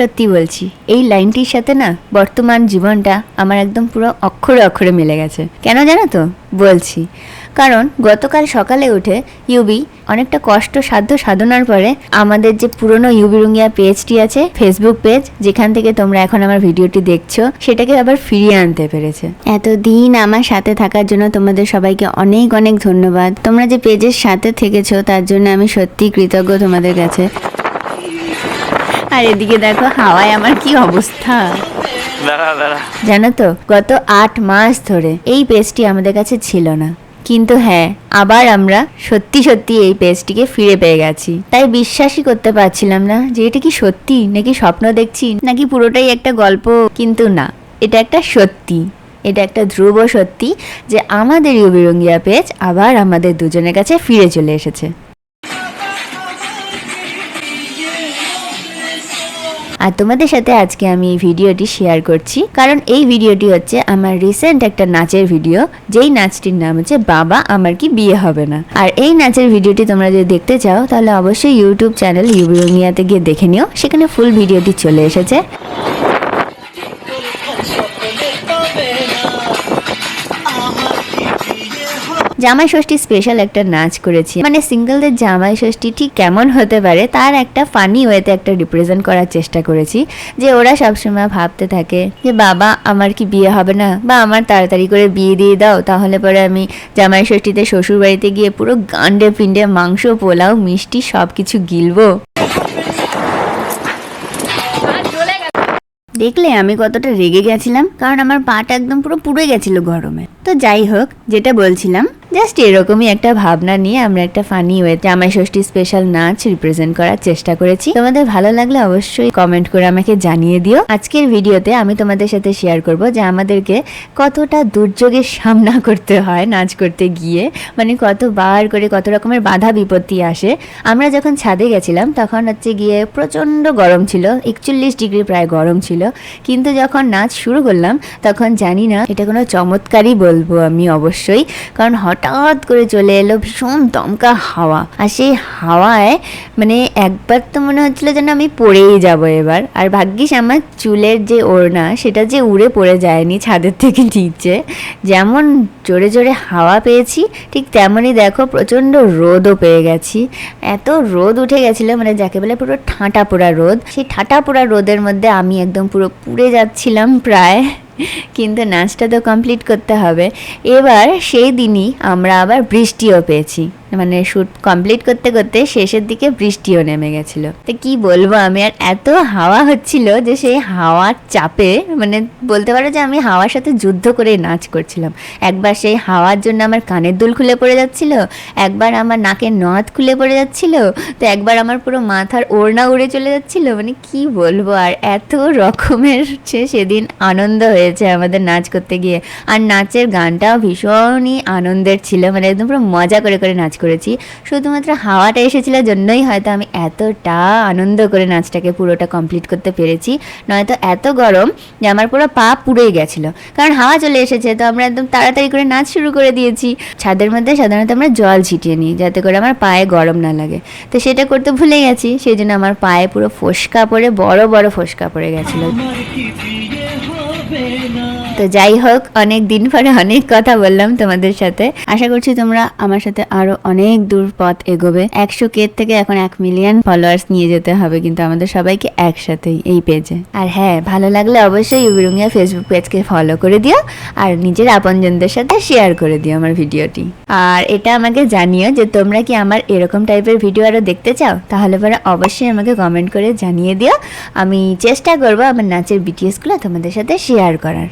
সত্যি বলছি, এই লাইনটির সাথে না বর্তমান জীবনটা আমার একদম পুরো অক্ষরে অক্ষরে মিলে গেছে। কেন জানো তো? বলছি, কারণ গতকাল সকালে উঠে ইউবি অনেকটা কষ্ট সাধ্য সাধনার পরে আমাদের যে পুরনো ইউবি রুঙ্গিয়া পেজটি আছে ফেসবুক পেজ যেখান থেকে তোমরা এখন আমার ভিডিওটি দেখছ, সেটাকে আবার ফিরিয়ে আনতে পেরেছে। এতদিন আমার সাথে থাকার জন্য তোমাদের সবাইকে অনেক অনেক ধন্যবাদ। তোমরা যে পেজের সাথে থেকেছো, তার জন্য আমি সত্যি কৃতজ্ঞ তোমাদের কাছে। আর এদিকে দেখো হাওয়ায় আমার কি অবস্থা। জানো তো গত আট মাস ধরে এই পেজটি আমাদের কাছে ছিল না। কিন্তু হ্যাঁ আবার আমরা সত্যি সত্যি এই পেজটিকে ফিরে পেয়ে গেছি। তাই বিশ্বাসই করতে পারছিলাম না যে এটা কি সত্যি নাকি স্বপ্ন দেখছি নাকি পুরোটাই একটা গল্প কিন্তু না। এটা একটা সত্যি। এটা একটা ধ্রুব সত্যি যে আমাদের ইউবিরঙ্গিয়া পেজ আবার আমাদের দুজনের কাছে ফিরে চলে এসেছে। আর তোমাদের সাথে আজকে আমি এই ভিডিওটি শেয়ার করছি। কারণ এই ভিডিওটি হচ্ছে আমার রিসেন্ট একটা নাচের ভিডিও যেই নাচটির নাম হচ্ছে বাবা আমার কি বিয়ে হবে না। আর এই নাচের ভিডিওটি তোমরা যদি দেখতে চাও, তাহলে অবশ্যই ইউটিউব চ্যানেল ইউবিরোনিয়াতে গিয়ে দেখে নিও। সেখানে ফুল ভিডিওটি চলে এসেছে। জামাই ষষ্ঠী স্পেশাল একটা নাচ করেছি। মানে সিঙ্গেলদের জামাই ষষ্ঠী ঠিক কেমন হতে পারে তার একটা ফানি ওয়েতে একটা রিপ্রেজেন্ট করার চেষ্টা করেছি। যে ওরা সবসময় ভাবতে থাকে যে, বাবা, আমার কি বিয়ে হবে না? বা আমার তাড়াতাড়ি করে বিয়ে দিয়ে দাও, তাহলে পরে আমি জামাই ষষ্ঠীতে শ্বশুর বাড়িতে গিয়ে পুরো গান্ডে পিণ্ডে মাংস, পোলাও, মিষ্টি সব কিছু গিলবো। দেখলে আমি কতটা রেগে গেছিলাম, কারণ আমার পাটা একদম পুরো পুড়ে গেছিল গরমে। তো যাই হোক, যেটা বলছিলাম জাস্ট এরকমই একটা ভাবনা নিয়ে আমরা একটা ফানি ওয়ে জামাই ষষ্ঠী স্পেশাল নাচ রিপ্রেজেন্ট করার চেষ্টা করেছি। তোমাদের ভালো লাগলে অবশ্যই কমেন্ট করে আমাকে জানিয়ে দিও। আজকের ভিডিওতে আমি তোমাদের সাথে শেয়ার করব যে আমাদেরকে কতটা দুর্যোগের সামনা করতে হয় নাচ করতে গিয়ে। মানে কতবার করে কত রকমের বাধা বিপত্তি আসে। আমরা যখন ছাদে গেছিলাম তখন হচ্ছে গিয়ে প্রচণ্ড গরম ছিল, একচল্লিশ ডিগ্রি প্রায় গরম ছিল। কিন্তু যখন নাচ শুরু করলাম তখন জানি না এটা কোনো চমৎকারই বলব আমি অবশ্যই। কারণ হঠাৎ করে চলে এলো ভীষণ দমকা হাওয়া। আর সেই হাওয়ায় মানে একবার তো মনে হচ্ছিল যেন আমি পড়েই যাব এবার। আর ভাগ্যিস আমার চুলের যে ওড়না, সেটা যে উড়ে পড়ে যায়নি ছাদের থেকে নিচে। যেমন জোরে জোরে হাওয়া পেয়েছি, ঠিক তেমনই দেখো প্রচণ্ড রোদও পেয়ে গেছি। এত রোদ উঠে গেছিল মানে যাকে বলে পুরো ঠাঁটা পোড়া রোদ। সেই ঠাঁটা পোড়া রোদের মধ্যে আমি একদম পুরো পুড়ে যাচ্ছিলাম প্রায়। কিন্তু নাচটা তো কমপ্লিট করতে হবে। এবার সেই দিনই আমরা আবার বৃষ্টিও পেয়েছি। মানে শ্যুট কমপ্লিট করতে করতে শেষের দিকে বৃষ্টিও নেমে গেছিল। তো কি বলব আমি? আর এত হাওয়া হচ্ছিল যে সেই হাওয়ার চাপে মানে বলতে পারো যে আমি হাওয়ার সাথে যুদ্ধ করে নাচ করছিলাম। একবার সেই হাওয়ার জন্য আমার কানের দুল খুলে পড়ে যাচ্ছিল, একবার আমার নাকের নথ খুলে পড়ে যাচ্ছিল, তো একবার আমার পুরো মাথার ওড়না উড়ে চলে যাচ্ছিল। মানে কি বলব? আর এত রকমের সে সেদিন আনন্দ হয়েছে আমাদের নাচ করতে গিয়ে। আর নাচের গানটাও ভীষণই আনন্দের ছিল মানে একদম পুরো মজা করে করে নাচ করেছি। শুধুমাত্র হাওয়াটা এসেছিল জন্যই হয়তো আমি এতটা আনন্দ করে নাচটাকে পুরোটা কমপ্লিট করতে পেরেছি। নয়তো এত গরম যে আমার পুরো পা পুড়েই গেছিল। কারণ হাওয়া চলে এসেছে, তো আমরা একদম তাড়াতাড়ি করে নাচ শুরু করে দিয়েছি। ছাদের মধ্যে সাধারণত আমরা জল ছিটিয়ে নিই, যাতে করে আমার পায়ে গরম না লাগে। তো সেটা করতে ভুলে গেছি, সেই জন্য আমার পায়ে পুরো ফোসকা পড়ে, বড় বড় ফোসকা পড়ে গেছিল। তো যাই হোক, অনেক দিন পরে অনেক কথা বললাম তোমাদের সাথে। আশা করছি তোমরা আমার সাথে আরও অনেক দূর পথ এগোবে। একশো কে থেকে এখন এক মিলিয়ন ফলোয়ার্স নিয়ে যেতে হবে, কিন্তু আমাদের সবাইকে একসাথেই এই পেজে আর হ্যাঁ ভালো লাগলে অবশ্যই ইউবিরুঙ্গিয়া ফেসবুক পেজকে ফলো করে দিও, আর নিজের আপনজনদের সাথে শেয়ার করে দিও আমার ভিডিওটি। আর এটা আমাকে জানিও যে তোমরা কি আমার এরকম টাইপের ভিডিও আরও দেখতে চাও? তাহলে পরে অবশ্যই আমাকে কমেন্ট করে জানিয়ে দিও। আমি চেষ্টা করব আমার নাচের বিটিএসগুলো তোমাদের সাথে শেয়ার করার।